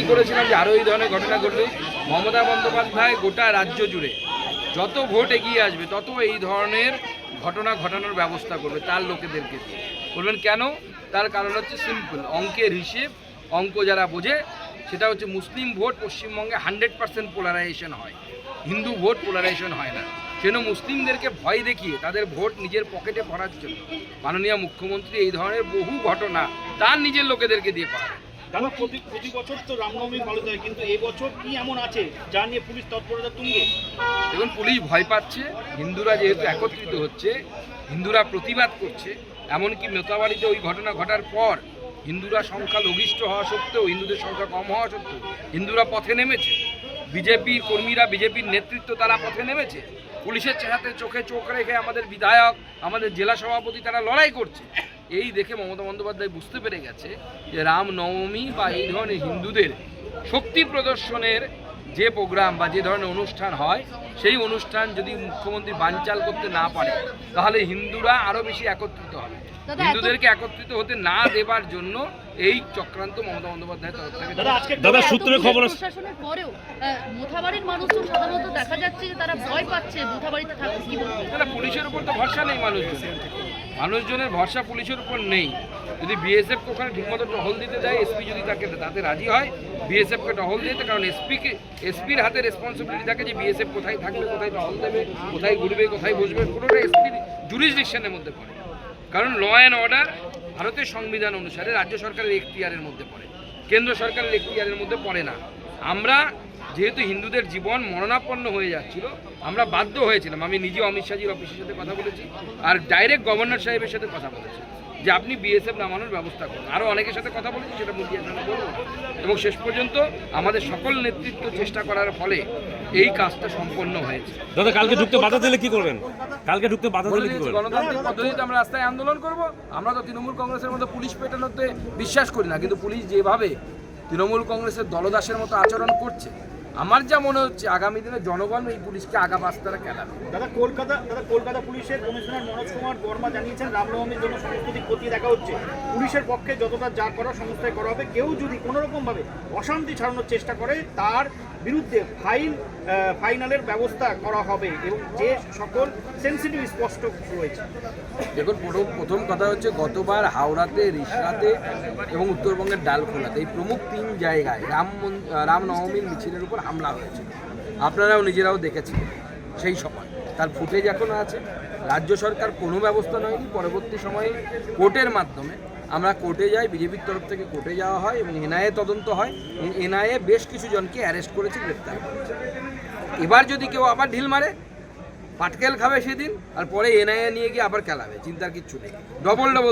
করেছিলাম যে আরও এই ধরনের ঘটনা ঘটবে। মমতা বন্দ্যোপাধ্যায় গোটা রাজ্য জুড়ে যত ভোট এগিয়ে আসবে, তত এই ধরনের ঘটনা ঘটানোর ব্যবস্থা করবে তার লোকেদেরকে বলবেন কেন? তার কারণ হচ্ছে সিম্পল অঙ্কের হিসেব, অঙ্ক যারা বোঝে, সেটা হচ্ছে মুসলিম ভোট পশ্চিমবঙ্গে হান্ড্রেড পার্সেন্ট পোলারাইজেশন হয়। হিন্দু ভোট পোলারাইজেশন হয় না। সেজন্য মুসলিমদেরকে ভয় দেখিয়ে তাদের ভোট নিজের পকেটে পড়ার জন্য। মাননীয় মুখ্যমন্ত্রী এই ধরনের বহু ঘটনা তার নিজের লোকেদেরকে দিয়ে করায় দাদা, প্রতি প্রতি বছর তো রামনবমী ভালো যায়, কিন্তু এই বছর কি এমন আছে যা নিয়ে পুলিশ তৎপরতা তুলবে দেখুন, পুলিশ ভয় পাচ্ছে, হিন্দুরা যেহেতু একত্রিত হচ্ছে, হিন্দুরা প্রতিবাদ করছে, এমনকি মেতাবাড়িতে ওই ঘটনা ঘটার পর হিন্দুরা সংখ্যা লঘিষ্ঠ হওয়া সত্ত্বেও, হিন্দুদের সংখ্যা কম হওয়া সত্ত্বেও, হিন্দুরা পথে নেমেছে। বিজেপি কর্মীরা, বিজেপির নেতৃত্ব তারা পথে নেমেছে। পুলিশের চেহারাতে চোখে চোখ রেখে আমাদের বিধায়ক, আমাদের জেলা সভাপতি তারা লড়াই করছে। এই দেখে মমতা বন্দ্যোপাধ্যায় বুঝতে পেরে গেছে যে রাম নবমী বা এই ধরনের হিন্দুদের শক্তি প্রদর্শনের যে প্রোগ্রাম বা যে ধরনের অনুষ্ঠান হয় সেই অনুষ্ঠান যদি মুখ্যমন্ত্রী বানচাল করতে না পারে তাহলে হিন্দুরা আরও বেশি একত্রিত হবে। হিন্দুদেরকে একত্রিত হতে না দেবার জন্য এই চক্রান্ত মমতা বন্দ্যোপাধ্যায়ের তরফ থেকে দাদা সূত্রে খবর প্রশাসনের পরেও মোথাবাড়ির মানুষজন সাধারণত দেখা যাচ্ছে যে তারা ভয় পাচ্ছে মোথাবাড়িতে থাকতে কি পুলিশের উপর তো ভরসা নেই মানুষজনের। মানুষজনের ভরসা পুলিশের উপর নেই। যদি বিএসএফ ওখানে ঠিকমতো টহল দিতে দেয় এসপি যদি তাকে তাতে রাজি হয় বিএসএফকে টহল দিতে, কারণ এসপিকে এসপির হাতে রেসপন্সিবিলিটি থাকে যে বিএসএফ কোথায় থাকবে, কোথায় টহল দেবে, কোথায় ঘুরবে, কোথায় বসবে, পুরোটা এসপির জুরিসডিকশনের মধ্যে পড়ে। কারণ ল অ্যান্ড অর্ডার ভারতের সংবিধান অনুসারে রাজ্য সরকারের এখতিয়ারের মধ্যে পড়ে। কেন্দ্র সরকারের এখতিয়ারের মধ্যে পড়ে না। আমরা যেহেতু হিন্দুদের জীবন মরণাপন্ন হয়ে যাচ্ছিল আমরা বাধ্য হয়েছিলাম। আমি নিজে অমিত শাহজির অফিসের সাথে কথা বলেছি আর ডাইরেক্ট গভর্নর সাহেবের সাথে কথা বলেছি যে আপনি বিএসএফ নামানোর ব্যবস্থা করুন। আরও অনেকের সাথে কথা বলেছি সেটা মিডিয়ার সামনে বলব এবং শেষ পর্যন্ত আমাদের সকল নেতৃত্ব চেষ্টা করার ফলে এই কাজটা সম্পন্ন হয়েছে। দাদা কালকে ঢুকতে বাধা দিলে কি করবেন? কালকে ঢুকতে বাধা দিলে কি করবেন? গণতান্ত্রিক পদ্ধতিতে আমরা রাস্তায় আন্দোলন করব। আমরা তো তৃণমূল কংগ্রেসের মতো পুলিশ পেটানোতে বিশ্বাস করি না কিন্তু পুলিশ যেভাবে তৃণমূল কংগ্রেসের দলদাসের মতো আচরণ করছে আমার যা মনে হচ্ছে আগামী দিনে জনগণ এই পুলিশকে আগা পাস্তারা কেলাবে দাদা কলকাতা দাদা কলকাতা পুলিশের কমিশনার মনোজ কুমার বর্মা জানিয়েছেন রামনবমীর জন্য সমস্ত দিক খতিয়ে দেখা হচ্ছে। পুলিশের পক্ষে যতটা যা করার সমস্যায় করা হবে। কেউ যদি কোনো রকমভাবে অশান্তি ছড়ানোর চেষ্টা করে তার বিরুদ্ধে ফাইন ফাইনালের ব্যবস্থা করা হবে এবং যে সকল সেন্সিটিভ স্পষ্ট রয়েছে। দেখুন প্রথম প্রথম কথা হচ্ছে গতবার হাওড়াতে রিসরাতে এবং উত্তরবঙ্গের ডালখোলাতে এই প্রমুখ তিন জায়গায় রাম মন- রাম নবমীর মিছিলের উপর হামলা হয়েছিল। আপনারাও নিজেরাও দেখেছেন সেই সময়। তার ফুটেজ এখনও আছে। রাজ্য সরকার কোনো ব্যবস্থা নেয়নি। পরবর্তী সময়ে কোর্টের মাধ্যমে আমরা কোর্টে যাই, বিজেপির তরফ থেকে কোর্টে যাওয়া হয় এবং এনআইএ তদন্ত হয়। এবং এনআইএ বেশ কিছু জনকে অ্যারেস্ট করেছে, গ্রেপ্তার করেছে। এবার যদি কেউ আবার ঢিল মারে, পাটকেল খাবে সেদিন আর পরে এনআইএ নিয়ে গিয়ে আবার খেলাবে, চিন্তার কিচ্ছু নেই। Double double